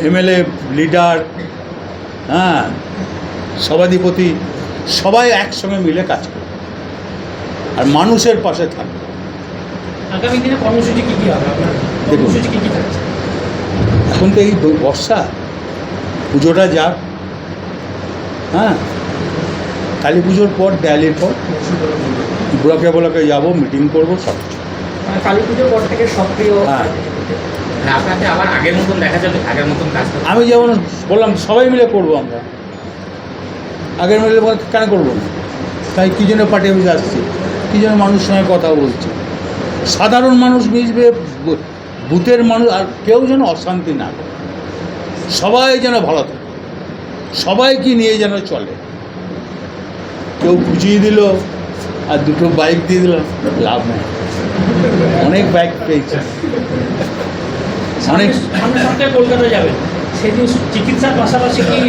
MLA leader হ্যাঁ সভাধিপতি সবাই একসঙ্গে মিলে কাজ করবে আর মানুষের পাশে থাকবে আগামী দিনে কর্মসূচি কি কি হবে দেখুন। এখন তো এই বর্ষা পুজোটা যাক হ্যাঁ কালী পুজোর পর দেয়ালির পর ব্লকে ব্লকে যাব মিটিং করব সব কিছু। মানে কালী পুজোর পর থেকে সক্রিয় হ্যাঁ আপনাকে আবার আগের মতন দেখা যাবে, আগের মতন কাজ আমি যেমন বললাম, সবাই মিলে করব আমরা। আগের মিলে কেন করব না? তাই কী জন্য পার্টি অফিসে আসছি? কী জন্য মানুষের সঙ্গে কথা বলছি? সাধারণ মানুষ মিশবে বুথের মানুষ, আর কেউ যেন অশান্তি না করে। সবাই যেন ভালো থাকে। সবাইকে নিয়ে যেন চলে। কেউ বুঝিয়ে দিল, আর দুটো বাইক দিয়ে দিল, লাভ নেই। অনেক বাইক পেয়েছে। অনেক সামনে সপ্তাহে কলকাতা যাবেন সেদিন চিকিৎসার পাশাপাশি কি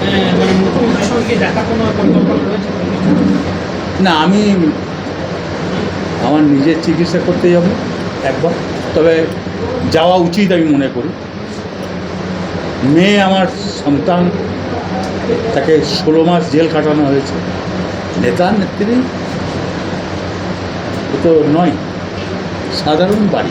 মানে মুখ্যমন্ত্রীর সঙ্গে দেখা কোনো পরিকল্পনা রয়েছে? না আমি আমার নিজের চিকিৎসা করতে যাব একবার। তবে যাওয়া উচিত আমি মনে করি। মেয়ে আমার সন্তান তাকে ষোলো মাস জেল কাটানো হয়েছে। নেতা নেত্রী তো নয় সাধারণ বাড়ি।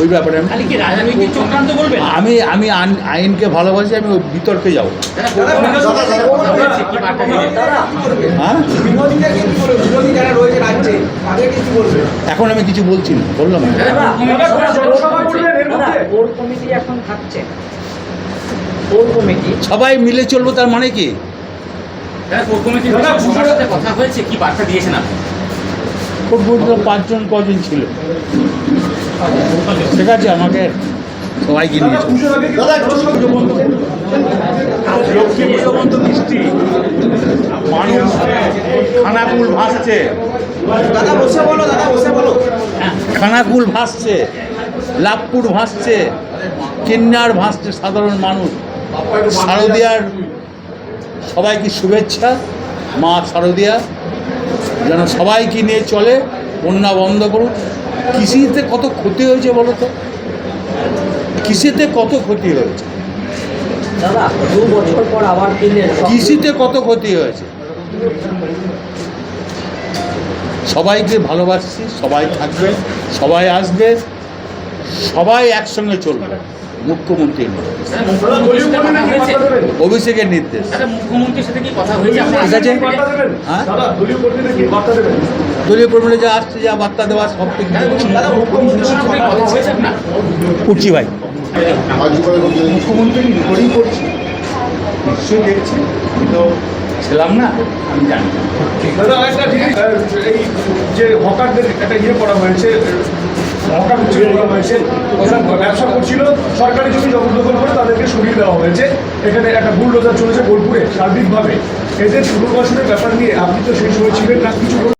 ওই ব্যাপারে আমি খালি কি রাজনৈতিক চক্রান্ত বলবেন আমি আমি আইনকে ভালোবাসি আমি বিতর্কে যাব হ্যাঁ এখন আমি কিছু বলছি না বললাম না। কোর কমিটি এখন থাকছে কোর কমিটি সবাই মিলে চলবো তার মানে কি কথা হয়েছে কি বার্তা দিয়েছেন আপনি পাঁচজন কজন ছিল ঠিক আছে আমাকে সবাইকে নিয়ে লক্ষ্মী পুজো পর্যন্ত মিষ্টি। মানুষ খানাকুল ভাসছে। দাদা বসে বলো দাদা বসে বলো। খানাকুল ভাসছে লাভপুর ভাসছে কিন্নার ভাসছে সাধারণ মানুষ। শারদিয়ার সবাইকে শুভেচ্ছা মা শারদিয়া। যেন সবাইকে নিয়ে চলে বন্যা বন্ধ করুক। কৃষিতে কত ক্ষতি হয়েছে বলো তো? কৃষিতে কত ক্ষতি হয়েছে? দাদা দু বছর পর আবার কৃষিতে কত ক্ষতি হয়েছে? সবাইকে ভালোবাসছি সবাই থাকবে সবাই আসবে সবাই একসঙ্গে চলবে। মুখ্যমন্ত্রীর অভিষেকের নির্দেশ। মুখ্যমন্ত্রীর সাথে কি কথা হয়েছে? ঠিক আছে। হ্যাঁ? দলীয় কর্মীরা যা আসছে যা বার্তা দেওয়া সব করছি ভাই। মুখ্যমন্ত্রী করেই করছি নিশ্চয়ই দেখছি কিন্তু ছিলাম না আমি জানি এই যে হকারদের একটা ইয়ে করা হয়েছে হকার উচ্ছেদ করা হয়েছে ব্যবসা করছিল সরকারি জমি জবরদখল করে তাদেরকে সরিয়ে দেওয়া হয়েছে এখানে একটা বুলডোজার চলেছে বোলপুরে সার্বিকভাবে। এদের পুনর্বাসনের ব্যাপার নিয়ে আপনি তো সেই সময় ছিলেন না কিছু